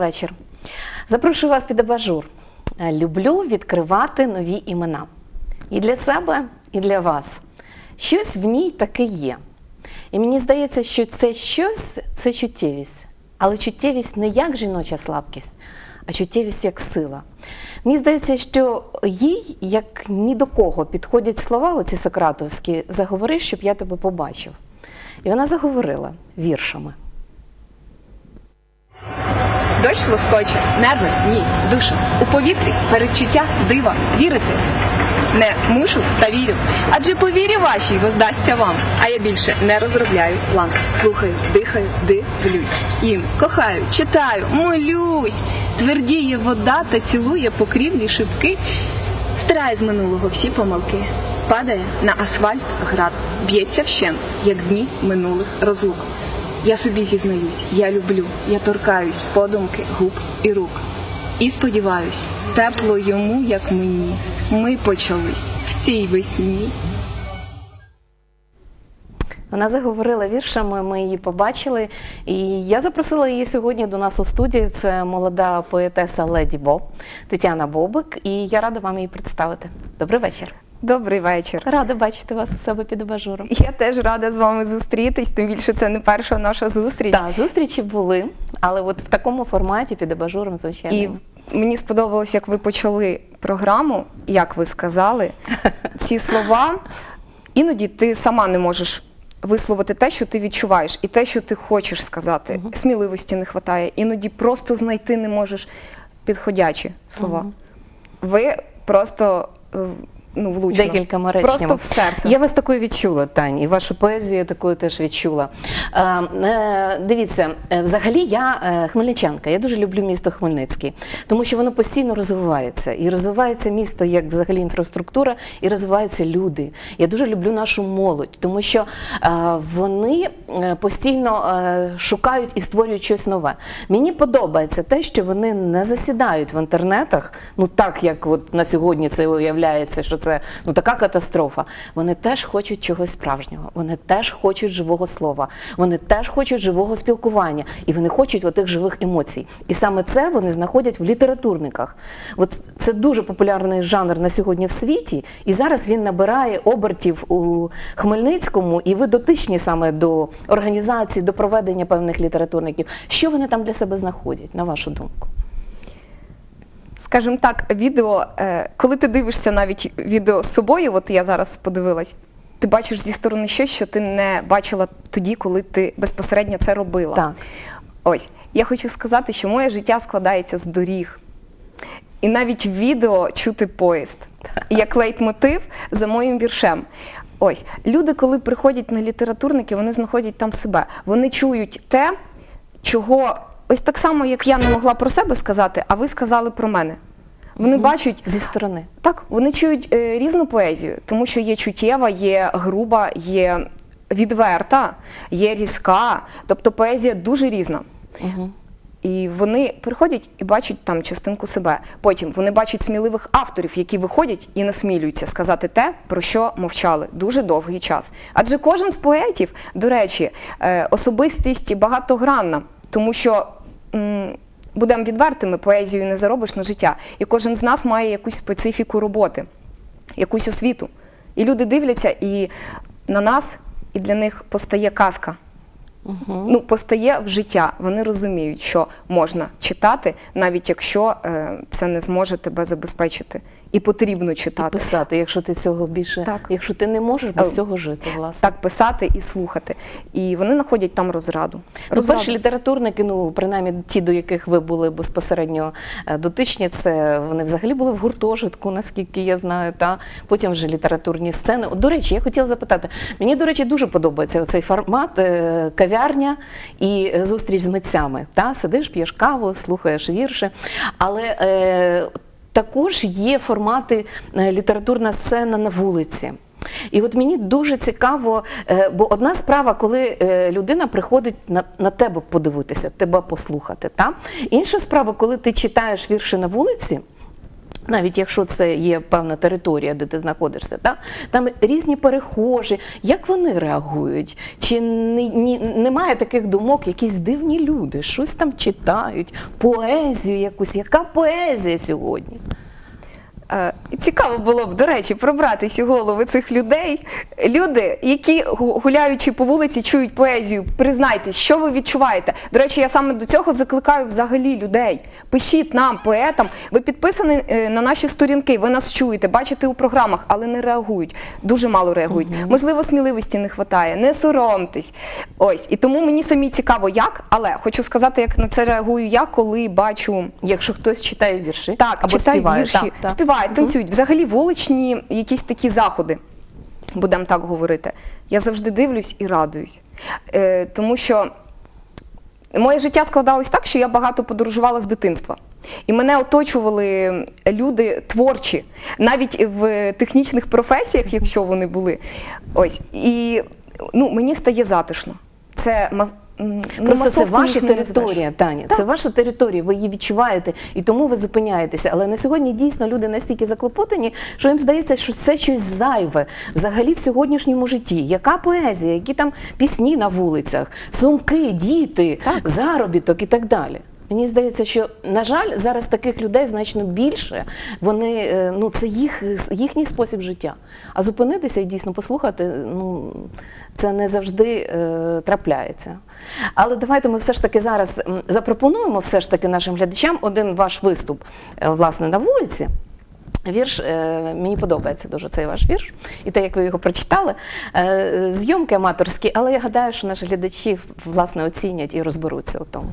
Вечір. Запрошую вас під абажур. Люблю відкривати нові імена. І для себе, і для вас. Щось в ній таке є. І мені здається, що це щось це чуттєвість. Але чуттєвість не як жіноча слабкість, а чуттєвість як сила. Мені здається, що їй, як ні до кого, підходять слова, оці сократовські, заговори, щоб я тебе побачив. І вона заговорила віршами. Дощ лоскоче, небо, ні, душу. У повітрі передчуття дива, вірити. Не мушу та вірю. Адже по вірі вашій воздасться вам. А я більше не розробляю план. Слухаю, дихаю, дивлюсь. Їм кохаю, читаю, молюсь. Твердіє вода та цілує покрівлі шибки. Стирає з минулого всі помилки. Падає на асфальт град, б'ється вщент, як дні минулих розлук. Я собі зізнаюсь, я люблю, я торкаюсь подумки, губ і рук. І сподіваюсь, тепло йому, як мені. Ми почались в цій весні. Вона заговорила віршами, ми її побачили. І я запросила її сьогодні до нас у студії. Це молода поетеса Леді Бо Тетяна Бобик. І я рада вам її представити. Добрий вечір. Добрий вечір. Рада бачити вас у себе під абажуром. Я теж рада з вами зустрітись, тим більше це не перша наша зустріч. Так, зустрічі були, але от в такому форматі під абажуром, звичайно. І мені сподобалось, як ви почали програму, як ви сказали, ці слова. Іноді ти сама не можеш висловити те, що ти відчуваєш, і те, що ти хочеш сказати. Сміливості не вистачає. Іноді просто знайти не можеш підходячі слова. Ви просто е, ну, влучно. Декількома речнями. Просто в серце. Я вас такою відчула, Тань, і вашу поезію я такою теж відчула. Е, е, дивіться, е, взагалі я е, хмельничанка, я дуже люблю місто Хмельницький, тому що воно постійно розвивається. І розвивається місто як взагалі інфраструктура, і розвиваються люди. Я дуже люблю нашу молодь, тому що е, вони е, постійно е, шукають і створюють щось нове. Мені подобається те, що вони не засідають в інтернетах, ну так як от на сьогодні це уявляється, що це ну така катастрофа. Вони теж хочуть чогось справжнього, вони теж хочуть живого слова, вони теж хочуть живого спілкування, і вони хочуть отих живих емоцій. І саме це вони знаходять в літературниках. От це дуже популярний жанр на сьогодні в світі, і зараз він набирає обертів у Хмельницькому, і ви дотичні саме до організації, до проведення певних літературників. Що вони там для себе знаходять, на вашу думку? Скажімо так, відео, е, коли ти дивишся навіть відео з собою, от я зараз подивилась, ти бачиш зі сторони щось, що ти не бачила тоді, коли ти безпосередньо це робила. Так. Ось, я хочу сказати, що моє життя складається з доріг. І навіть в відео чути поїзд як лейтмотив за моїм віршем. Ось люди, коли приходять на літературники, вони знаходять там себе. Вони чують те, чого ось так само, як я не могла про себе сказати, а ви сказали про мене. Вони бачать Зі сторони. так, вони чують е, різну поезію, тому що є чуттєва, є груба, є відверта, є різка. Тобто поезія дуже різна. І вони приходять і бачать там частинку себе. Потім вони бачать сміливих авторів, які виходять і насмілюються сказати те, про що мовчали дуже довгий час. Адже кожен з поетів, до речі, е, особистість багатогранна, тому що. Будемо відвертими, поезію не заробиш на життя. І кожен з нас має якусь специфіку роботи, якусь освіту. І люди дивляться, і на нас, і для них постає казка. Ну, постає в життя. Вони розуміють, що можна читати, навіть якщо е, це не зможе тебе забезпечити. І потрібно читати. Писати, якщо ти цього більше, Так. якщо ти не можеш без Е, цього жити, власне. Так писати і слухати. І вони знаходять там розраду. Ну, перші літературники, ну принаймні ті, до яких ви були безпосередньо е, дотичні, це вони взагалі були в гуртожитку, наскільки я знаю. Та потім вже літературні сцени. От, До речі, я хотіла запитати. Мені, до речі, дуже подобається цей формат е, кав'ярня і зустріч з митцями. Та сидиш, п'єш каву, слухаєш вірші. Але е, також є формати е, літературна сцена на вулиці. І от мені дуже цікаво, е, бо одна справа, коли е, людина приходить на, на тебе подивитися, тебе послухати. Та? Інша справа, коли ти читаєш вірші на вулиці. Навіть якщо це є певна територія, де ти знаходишся, та? там різні перехожі, як вони реагують? Чи ні, ні, немає таких думок, якісь дивні люди, щось там читають, поезію якусь. Яка поезія сьогодні? Е, Цікаво було б, до речі, пробратись у голови цих людей. Люди, які гуляючи по вулиці, чують поезію. Признайтесь, що ви відчуваєте. До речі, я саме до цього закликаю взагалі людей. Пишіть нам, поетам. Ви підписані е, на наші сторінки, ви нас чуєте, бачите у програмах, але не реагують. Дуже мало реагують. Можливо, сміливості не вистачає. Не соромтесь. Ось і тому мені самі цікаво, як, але хочу сказати, як на це реагую я, коли бачу. Якщо хтось читає вірші Так, або читають співає, вірші, так, так. Співають, танцюють. Взагалі вуличні якісь такі заходи, будемо так говорити. Я завжди дивлюсь і радуюсь. Е, тому що моє життя складалось так, що я багато подорожувала з дитинства. І мене оточували люди творчі, навіть в технічних професіях, якщо вони були. Ось. І ну, мені стає затишно. Це Просто це ваша територія, Таня. Це ваша територія, ви її відчуваєте, і тому ви зупиняєтеся. Але на сьогодні дійсно люди настільки заклопотані, що їм здається, що це щось зайве взагалі в сьогоднішньому житті. Яка поезія, які там пісні на вулицях, сумки, діти, заробіток і так далі. Мені здається, що на жаль, зараз таких людей значно більше. Вони е, ну це їх їхній спосіб життя. А зупинитися і дійсно послухати, ну це не завжди е, трапляється. Але давайте ми все ж таки зараз запропонуємо все ж таки нашим глядачам один ваш виступ е, власне на вулиці. Вірш е, мені подобається дуже цей ваш вірш, і те, як ви його прочитали. Е, зйомки аматорські, але я гадаю, що наші глядачі власне оцінять і розберуться у тому.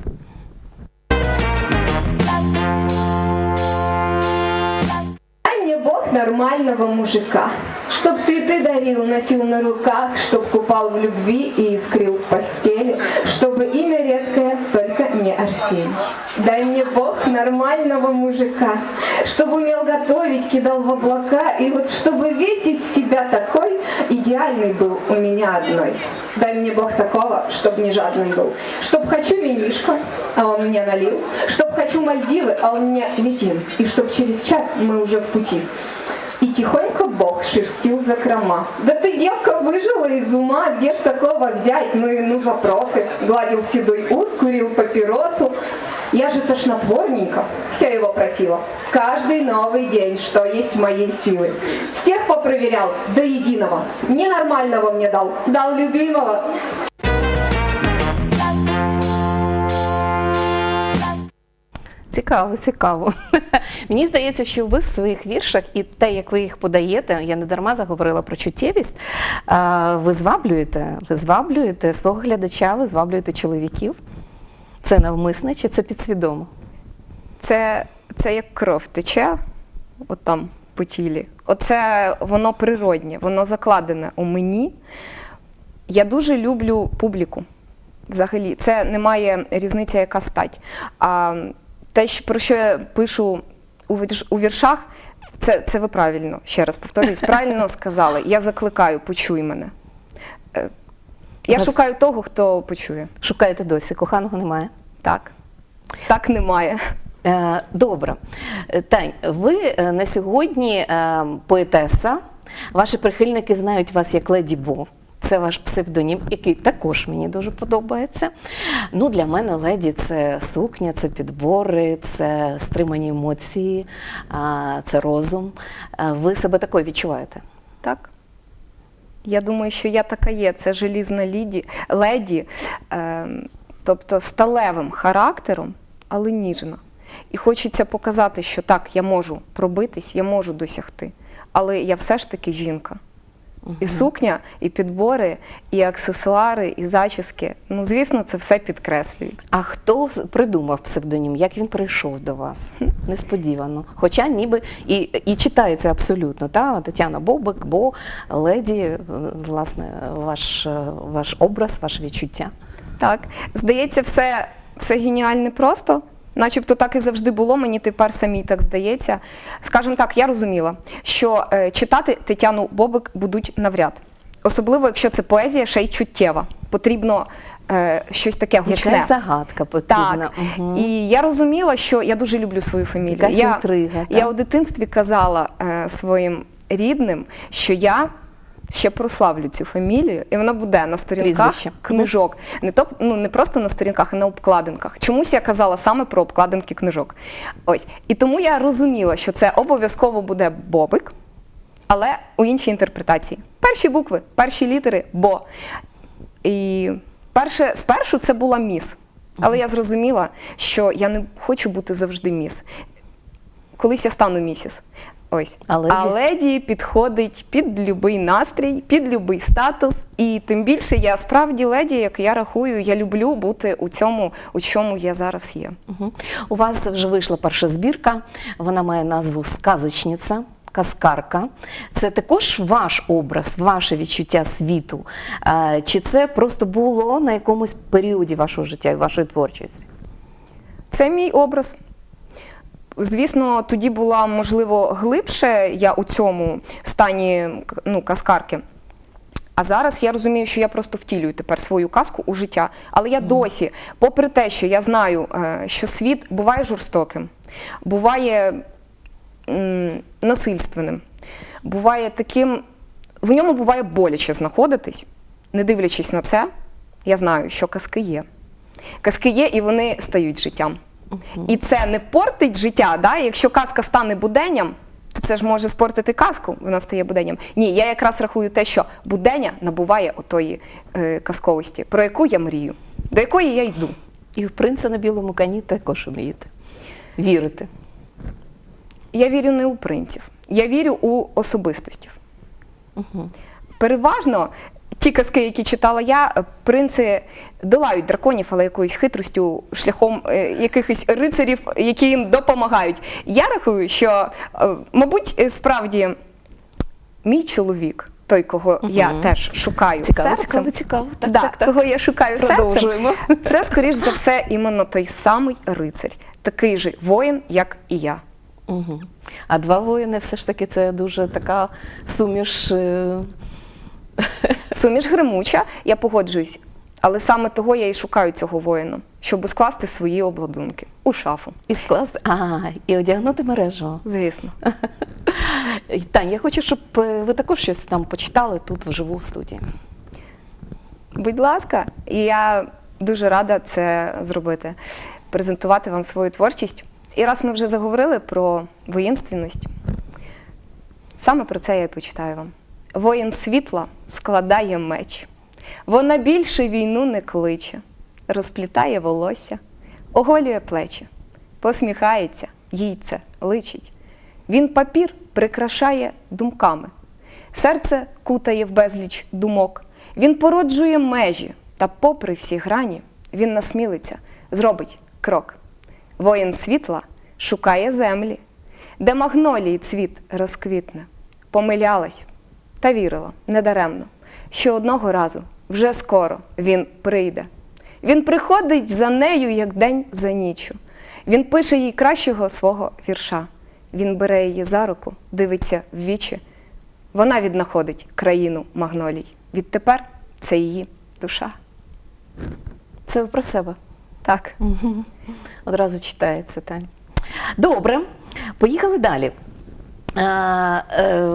Бог нормального мужика, чтоб цветы дарил, носил на руках, чтоб купал в любви и искрил в постели, только Арсений. Дай мне Бог нормального мужика, чтобы умел готовить, кидал в облака, и вот чтобы весь из себя такой идеальный был у меня одной. Дай мне Бог такого, чтоб не жадный был, чтоб хочу винишко, а он мне налил, чтоб хочу Мальдивы, а он мне летим, и чтоб через час мы уже в пути. И тихонько Бог шерстил закрома. Да девка, выжила из ума, где ж такого взять? Ну и ну запросы. Гладил седой ус, курил папиросу. Я же тошнотворненько все его просила. Каждый новый день, что есть моей силы. Всех попроверял до единого. Ненормального мне дал, дал любимого. Цікаво, цікаво. Мені здається, що ви в своїх віршах і те, як ви їх подаєте, я не дарма заговорила про чуттєвість. Ви зваблюєте, ви зваблюєте свого глядача, ви зваблюєте чоловіків. Це навмисне чи це підсвідомо? Це, це як кров тече, от там по тілі. Оце воно природнє, воно закладене у мені. Я дуже люблю публіку. Взагалі, це не має різниці, яка стать. Те, про що я пишу у віршах, це, це ви правильно, ще раз повторюсь, правильно сказали. Я закликаю, почуй мене. Е, Я Вас- шукаю того, хто почує. Шукаєте досі, коханого немає. Так. Так немає. Е, Добре. Е, Тань, ви на сьогодні поетеса. Ваші прихильники знають вас як Леді Бо. Це ваш псевдонім, який також мені дуже подобається. Ну, для мене леді це сукня, це підбори, це стримані емоції, це розум. Ви себе такою відчуваєте? Так. Я думаю, що я така є. Це желізна ліді, леді, е, тобто сталевим характером, але ніжна. І хочеться показати, що так, я можу пробитись, я можу досягти. Але я все ж таки жінка. І сукня, і підбори, і аксесуари, і зачіски. Ну, звісно, це все підкреслюють. А хто придумав псевдонім? Як він прийшов до вас? Несподівано. Хоча ніби і, і читається абсолютно. Та? Тетяна Бобик, бо леді, е, власне, ваш, е, ваш образ, ваше відчуття. Так, здається, все, все геніальне просто. Начебто так і завжди було, мені тепер самій так здається. Скажімо так, я розуміла, що е, читати Тетяну Бобик будуть навряд. Особливо, якщо це поезія, ще й чуттєва. Потрібно е, щось таке гучне. Якась загадка потрібна. Так. Мгм. І я розуміла, що я дуже люблю свою фамілію. Якась я, інтрига, я так? у дитинстві казала е, своїм рідним, що я ще прославлю цю фамілію, і вона буде на сторінках Прізвище. книжок. Не, то, ну, не просто на сторінках, а на обкладинках. Чомусь я казала саме про обкладинки книжок. Ось. І тому я розуміла, що це обов'язково буде Бобик, але у іншій інтерпретації. Перші букви, перші літери бо. І перше, спершу це була міс. Але я зрозуміла, що я не хочу бути завжди міс. Колись я стану місіс. Ось. А леді? леді підходить під будь-який настрій, під будь-який статус. І тим більше я справді леді, як я рахую, я люблю бути у цьому, у чому я зараз є. Мгм. У вас вже вийшла перша збірка, вона має назву Сказочниця. Казкарка, це також ваш образ, ваше відчуття світу. Е, Чи це просто було на якомусь періоді вашого життя і вашої творчості? Це мій образ. Звісно, тоді була можливо глибше я у цьому стані ну, казкарки. А зараз я розумію, що я просто втілюю тепер свою казку у життя. Але я досі, попри те, що я знаю, е, що світ буває жорстоким, буває м, насильственним, буває таким, в ньому буває боляче знаходитись, не дивлячись на це, я знаю, що казки є. Казки є і вони стають життям. І це не портить життя. Да? Якщо казка стане буденням, то це ж може спортити казку, вона стає буденням. Ні, я якраз рахую те, що будення набуває отої е, казковості, про яку я мрію, до якої я йду. І в принца на білому коні також вмієте. Вірите. Я вірю не у принців, я вірю у особистостів. Переважно ті казки, які читала я, е, принци долають драконів, але якоюсь хитростю, шляхом е, якихось рицарів, які їм допомагають. Я рахую, що, е, мабуть, справді мій чоловік, той, кого я теж шукаю Цікаво, серцем, цікаво, цікаво. Так, да, так, так. кого я шукаю серцем, це, скоріш за все, іменно той самий рицарь, такий же воїн, як і я. Угу. А два воїни все ж таки це дуже така суміш. Суміш гримуча, я погоджуюсь. Але саме того я і шукаю цього воїна, щоб скласти свої обладунки у шафу. І скласти, а, і одягнути мережу. Звісно. Тань, я хочу, щоб е, ви також щось там почитали тут вживу в студії. Будь ласка, і я дуже рада це зробити, презентувати вам свою творчість. І раз ми вже заговорили про воїнственність, саме про це я і почитаю вам. Воїн світла складає меч. Вона більше війну не кличе, розплітає волосся, оголює плечі, посміхається, їй це личить. Він папір прикрашає думками, серце кутає в безліч думок. Він породжує межі, та, попри всі грані, він насмілиться, зробить крок. Воїн світла шукає землі, де магнолії цвіт розквітне. Помилялась та вірила недаремно, що одного разу вже скоро він прийде. Він приходить за нею, як день за ніччю. Він пише їй кращого свого вірша. Він бере її за руку, дивиться в вічі. Вона віднаходить країну магнолій. Відтепер це її душа. Це ви про себе. Так. Одразу читається, Тань. Добре, поїхали далі. Е, е,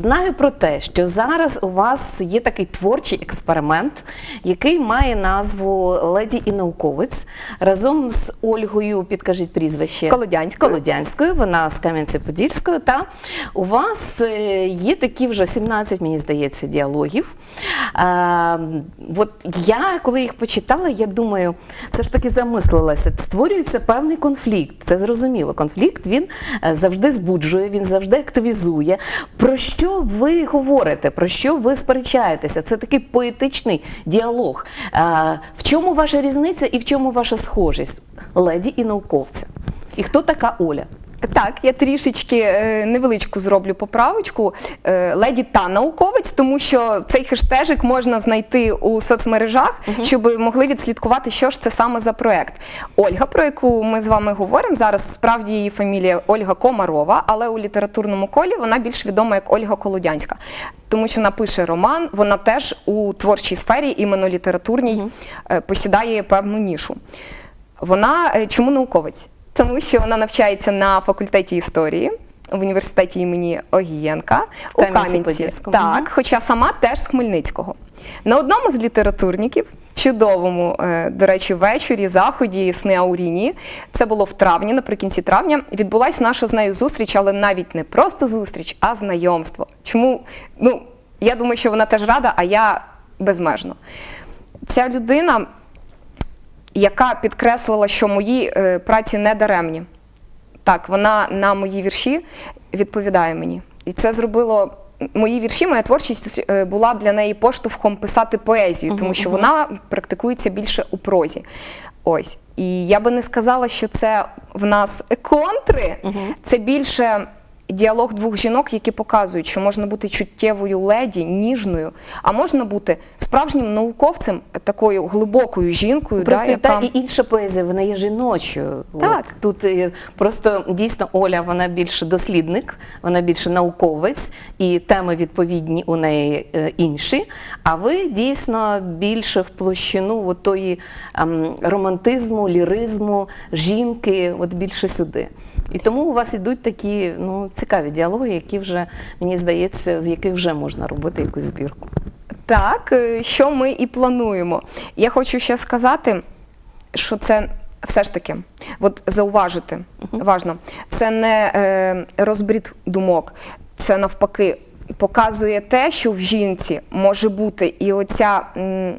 Знаю про те, що зараз у вас є такий творчий експеримент, який має назву Леді і науковець разом з Ольгою, підкажіть прізвище Колодянською. Колодянською, вона з Кам'янці-Подільської. Та у вас е, є такі вже 17, мені здається, діалогів. От я, коли їх почитала, я думаю, все ж таки замислилася. Створюється певний конфлікт. Це зрозуміло. Конфлікт він завжди збуджує, він завжди активізує. Про що ви говорите? Про що ви сперечаєтеся? Це такий поетичний діалог. В чому ваша різниця і в чому ваша схожість? Леді і науковця. І хто така Оля? Так, я трішечки е, невеличку зроблю поправочку. Е, леді та науковець, тому що цей хештежик можна знайти у соцмережах, щоб могли відслідкувати, що ж це саме за проект. Ольга, про яку ми з вами говоримо зараз, справді її фамілія Ольга Комарова, але у літературному колі вона більш відома як Ольга Колодянська. Тому що вона пише роман, вона теж у творчій сфері, іменно літературній, е, посідає певну нішу. Вона чому науковець? Тому що вона навчається на факультеті історії в університеті імені Огієнка у Кам'янці. Так, хоча сама теж з Хмельницького. На одному з літературників, чудовому, е, до речі, вечорі, заході сни Ауріні, це було в травні, наприкінці травня, відбулася наша з нею зустріч, але навіть не просто зустріч, а знайомство. Чому? Ну, я думаю, що вона теж рада, а я безмежно. Ця людина яка підкреслила, що мої е, праці не даремні. Так, вона на мої вірші відповідає мені. І це зробило. Мої вірші, моя творчість е, була для неї поштовхом писати поезію, тому що вона практикується більше у прозі. Ось. І я би не сказала, що це в нас контри, це більше діалог двох жінок, які показують, що можна бути чуттєвою леді, ніжною, а можна бути справжнім науковцем, такою глибокою жінкою, Просто да, та яка... і інша поезія, вона є жіночою. Так. От, тут е, просто дійсно Оля, вона більше дослідник, вона більше науковець, і теми відповідні у неї е, інші. А ви дійсно більше в площину тої ем, романтизму, ліризму, жінки, от більше сюди. І тому у вас ідуть такі ну, цікаві діалоги, які вже, мені здається, з яких вже можна робити якусь збірку. Так, е, що ми і плануємо. Я хочу ще сказати, що це все ж таки, от зауважити, важно, це не е, розбрід думок, це навпаки показує те, що в жінці може бути і оця м,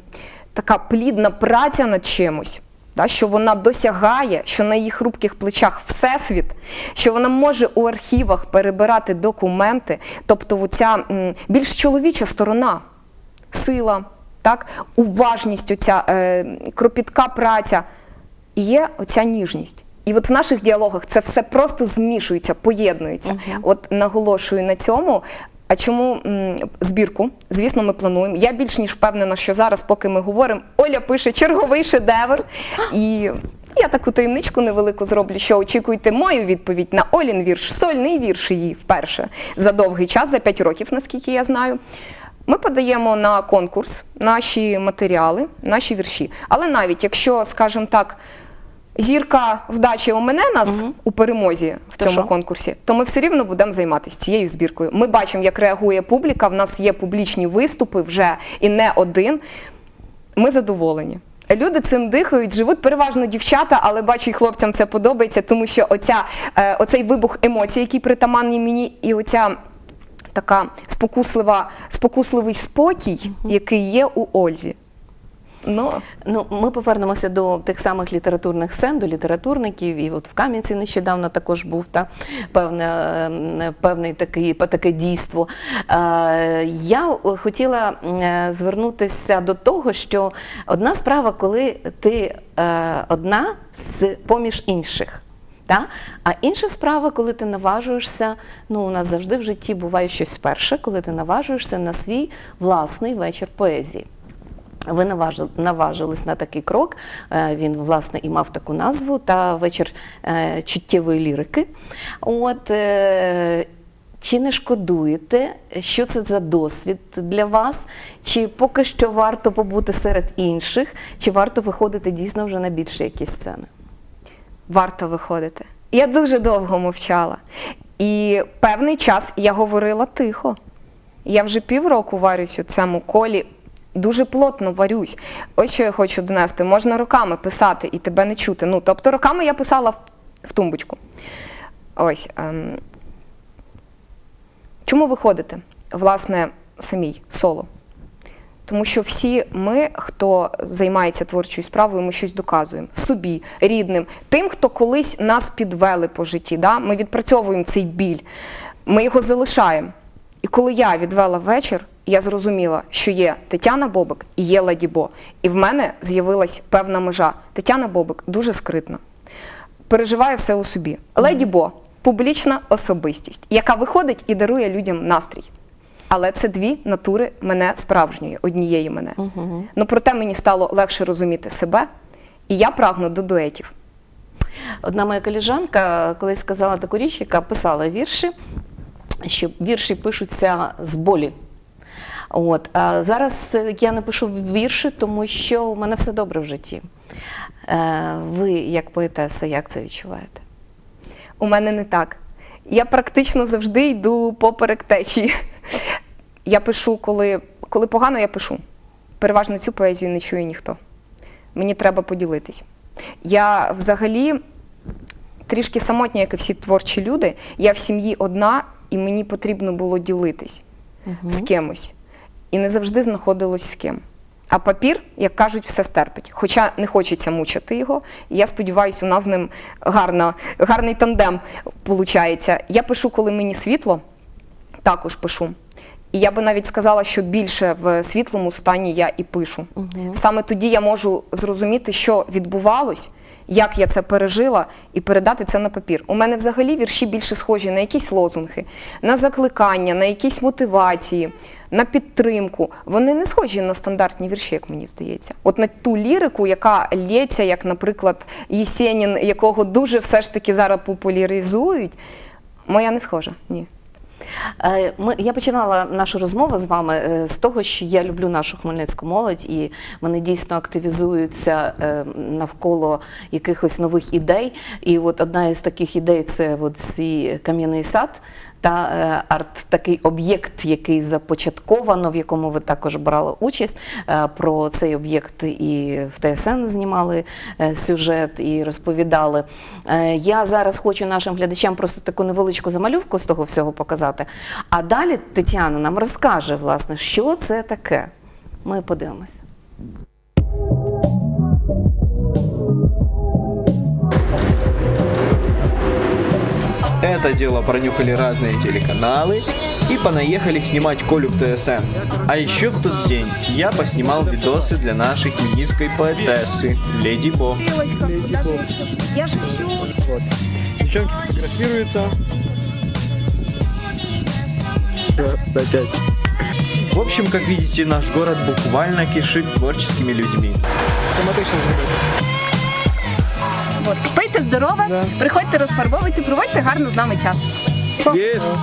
така плідна праця над чимось. Да, що вона досягає, що на її хрупких плечах всесвіт, що вона може у архівах перебирати документи, тобто оця більш чоловіча сторона, сила, так, уважність, оця е, кропітка праця, і є оця ніжність. І от в наших діалогах це все просто змішується, поєднується. От наголошую на цьому. А чому збірку? Звісно, ми плануємо. Я більш ніж впевнена, що зараз, поки ми говоримо, Оля пише черговий шедевр. І я таку таємничку невелику зроблю, що очікуйте мою відповідь на Олін вірш, сольний вірш її вперше за довгий час, за 5 років, наскільки я знаю. Ми подаємо на конкурс наші матеріали, наші вірші. Але навіть якщо, скажімо так, зірка вдачі омене нас у перемозі в цьому що? конкурсі, то ми все рівно будемо займатися цією збіркою. Ми бачимо, як реагує публіка. В нас є публічні виступи вже і не один. Ми задоволені. Люди цим дихають, живуть переважно дівчата, але бачу, і хлопцям це подобається, тому що оця, е, оцей вибух емоцій, який притаманний мені, і оця така спокуслива, спокусливий спокій, який є у Ользі. Ну, Ну, ми повернемося до тих самих літературних сцен, до літературників. І от в Кам'янці нещодавно також був та певне, певний такий, таке дійство. Е, Я хотіла е, звернутися до того, що одна справа, коли ти е, одна з поміж інших. Та? А інша справа, коли ти наважуєшся, ну у нас завжди в житті буває щось перше, коли ти наважуєшся на свій власний вечір поезії. Ви наважились на такий крок. Е, Він власне і мав таку назву та вечір е, чуттєвої лірики. От е, чи не шкодуєте, що це за досвід для вас? Чи поки що варто побути серед інших, чи варто виходити дійсно вже на більші якісь сцени? варто виходити. Я дуже довго мовчала. І певний час я говорила тихо. Я вже півроку варюсь у цьому колі, дуже плотно варюсь. Ось що я хочу донести. Можна роками писати і тебе не чути. Ну, тобто роками я писала в, в тумбочку. Ось. Ем. Чому виходите? Власне, самій соло. Тому що всі ми, хто займається творчою справою, ми щось доказуємо собі, рідним, тим, хто колись нас підвели по житті. Да? Ми відпрацьовуємо цей біль, ми його залишаємо. І коли я відвела вечір, я зрозуміла, що є Тетяна Бобик і є Леді Бо. І в мене з'явилась певна межа. Тетяна Бобик дуже скритна, переживає все у собі. Леді Бо публічна особистість, яка виходить і дарує людям настрій. Але це дві натури мене справжньої, однієї мене. Ну проте мені стало легше розуміти себе, і я прагну до дуетів. Одна моя коліжанка колись сказала таку річ, яка писала вірші, що вірші пишуться з болі. От. А зараз е, я не пишу вірші, тому що у мене все добре в житті. Е, ви, як поетеса, як це відчуваєте? У мене не так. Я практично завжди йду поперек течії. Я пишу, коли, коли погано, я пишу. Переважно цю поезію не чує ніхто. Мені треба поділитись. Я взагалі трішки самотня, як і всі творчі люди. Я в сім'ї одна, і мені потрібно було ділитись з кимось. І не завжди знаходилось з ким. А папір, як кажуть, все стерпить. Хоча не хочеться мучити його. І я сподіваюся, у нас з ним гарна, гарний тандем виходить. Я пишу, коли мені світло, також пишу. І я би навіть сказала, що більше в світлому стані я і пишу. Саме тоді я можу зрозуміти, що відбувалось, як я це пережила, і передати це на папір. У мене взагалі вірші більше схожі на якісь лозунги, на закликання, на якісь мотивації, на підтримку. Вони не схожі на стандартні вірші, як мені здається. От на ту лірику, яка лється, як, наприклад, Єсенін, якого дуже все ж таки зараз популяризують, моя не схожа. Ні. Е, Ми, я починала нашу розмову з вами е, з того, що я люблю нашу хмельницьку молодь, і вони дійсно активізуються е, навколо якихось нових ідей. І от одна із таких ідей це от цей кам'яний сад. Та е, арт такий об'єкт, який започатковано, в якому ви також брали участь. Е, Про цей об'єкт і в ТСН знімали е, сюжет і розповідали. Я зараз хочу нашим глядачам просто таку невеличку замалювку з того всього показати. А далі Тетяна нам розкаже, власне, що це таке. Ми подивимося. Это дело пронюхали разные телеканалы и понаехали снимать Колю в ТСН. А еще в тот день я поснимал видосы для нашей хмельницкой поэтессы Леди Бо. Я ж всю Девчонки фотографируются. В общем, как видите, наш город буквально кишит творческими людьми. От, пийте здорове, приходьте розфарбовуйте, проводьте гарно з нами час. Yes.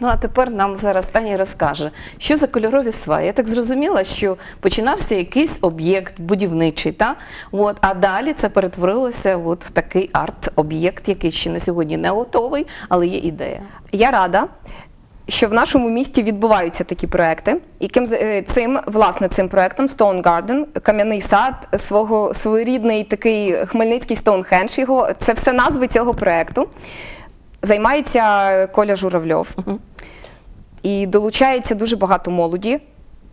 Ну а тепер нам зараз Таня розкаже, що за кольорові сваї. Я так зрозуміла, що починався якийсь об'єкт будівничий, та? От, а далі це перетворилося от в такий арт-об'єкт, який ще на сьогодні не готовий, але є ідея. Я рада, що в нашому місті відбуваються такі проекти. і з- е, цим, власне, цим проектом Stone Garden, кам'яний сад, свого своєрідний такий хмельницький Стоунхендж його, це все назви цього проекту. Займається Коля Журавльов. І долучається дуже багато молоді.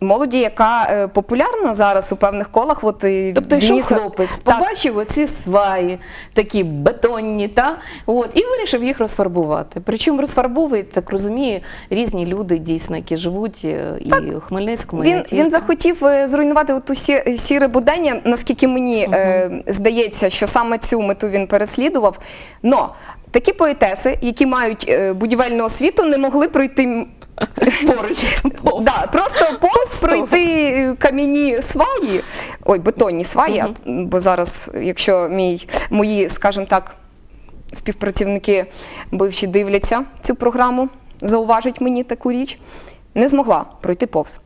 Молоді, яка е, популярна зараз у певних колах. От, Тобто Дениса- хлопець, Так, побачив оці сваї, такі бетонні, та? От, і вирішив їх розфарбувати. Причому розфарбовують, так розумію, різні люди дійсно, які живуть е, і у Хмельницькому. Він, він захотів е, зруйнувати ту сі, сіре будення, наскільки мені е, здається, що саме цю мету він переслідував. Но такі поетеси, які мають будівельну освіту, не могли пройти. поруч. повз. Да, просто повз пройти кам'яні сваї, ой, бетонні сваї, а бо зараз, якщо мій, мої, скажімо так, співпрацівники бивші дивляться цю програму, зауважить мені таку річ, не змогла пройти повз.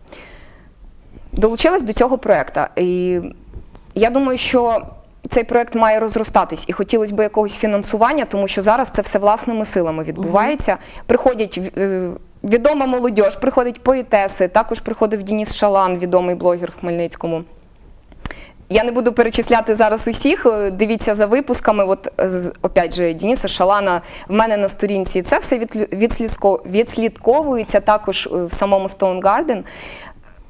Долучилась до цього проєкту. І я думаю, що цей проєкт має розростатись і хотілося б якогось фінансування, тому що зараз це все власними силами відбувається. Приходять е, відома молодь, приходять поетеси, також приходив Дініс Шалан, відомий блогер в Хмельницькому. Я не буду перечисляти зараз усіх. е, Дивіться за випусками. От опять же, Дініса Шалана в мене на сторінці. Це все відслідковується також е, в самому Stone Garden.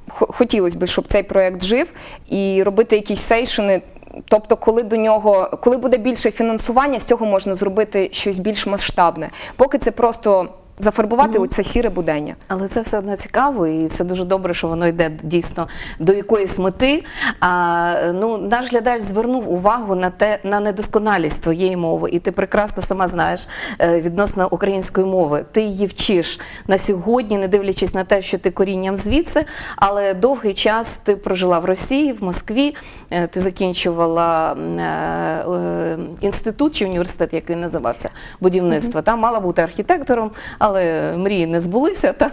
Хотілося б, щоб цей проект жив і робити якісь сейшини. Тобто, коли до нього, коли буде більше фінансування, з цього можна зробити щось більш масштабне. Поки це просто зафарбувати оце сіре будення. Але це все одно цікаво, і це дуже добре, що воно йде дійсно до якоїсь мети. А ну наш глядач звернув увагу на те на недосконалість твоєї мови, і ти прекрасно сама знаєш е, відносно української мови. Ти її вчиш на сьогодні, не дивлячись на те, що ти корінням звідси, але довгий час ти прожила в Росії, в Москві. е, Ти закінчувала е, інститут чи університет, який називався будівництва. Там мала бути архітектором, але мрії не збулися. Та?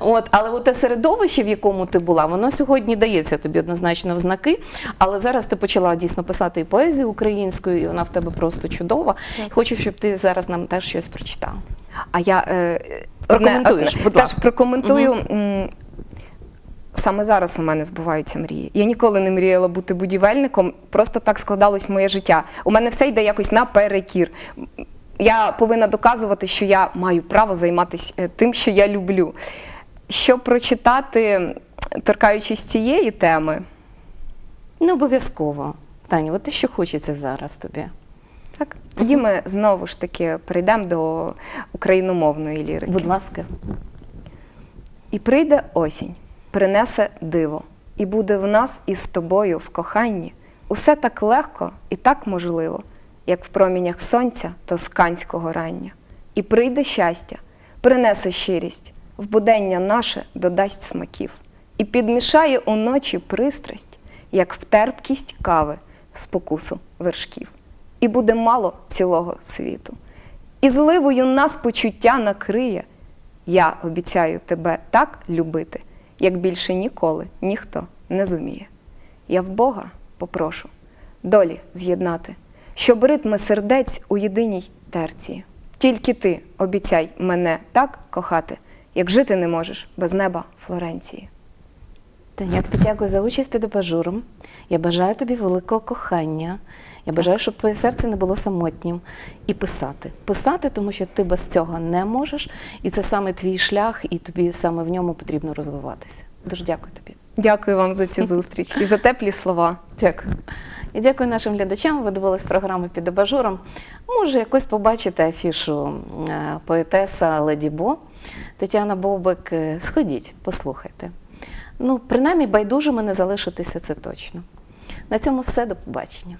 От, але от те середовище, в якому ти була, воно сьогодні дається тобі однозначно в знаки. Але зараз ти почала дійсно писати і поезію українською, і вона в тебе просто чудова. Хочу, щоб ти зараз нам теж щось прочитала. А я е, Прокоментуєш, будь теж прокоментую. Саме зараз у мене збуваються мрії. Я ніколи не мріяла бути будівельником, просто так складалось моє життя. У мене все йде якось наперекір. Я повинна доказувати, що я маю право займатися е, тим, що я люблю. Щоб прочитати, торкаючись цієї теми, Не обов'язково. Таня, от те, що хочеться зараз тобі. так, тоді ми знову ж таки перейдемо до україномовної лірики. Будь ласка. І прийде осінь, принесе диво, і буде в нас із тобою в коханні усе так легко і так можливо, як в промінях сонця тосканського рання. І прийде щастя, принесе щирість, в будення наше додасть смаків, і підмішає уночі пристрасть, як в терпкість кави спокусу вершків. І буде мало цілого світу. І зливою нас почуття накриє. Я обіцяю тебе так любити, як більше ніколи ніхто не зуміє. Я в Бога попрошу долі з'єднати, щоб ритми сердець у єдиній терції. Тільки ти обіцяй мене так кохати, як жити не можеш без неба Флоренції. Таня, я тобі дякую за участь під абажуром. Я бажаю тобі великого кохання. Я бажаю, щоб твоє серце не було самотнім. І писати. Писати, тому що ти без цього не можеш, і це саме твій шлях, і тобі саме в ньому потрібно розвиватися. Дуже дякую тобі. Дякую вам за цю зустріч і за теплі слова. Дякую. І дякую нашим глядачам. Ви дивились програму під абажуром. Може, якось побачите афішу е, поетеса Леді Бо Тетяна Бобик. Е, Сходіть, послухайте. Ну, принаймні, байдужими не залишитися це точно. На цьому все. До побачення.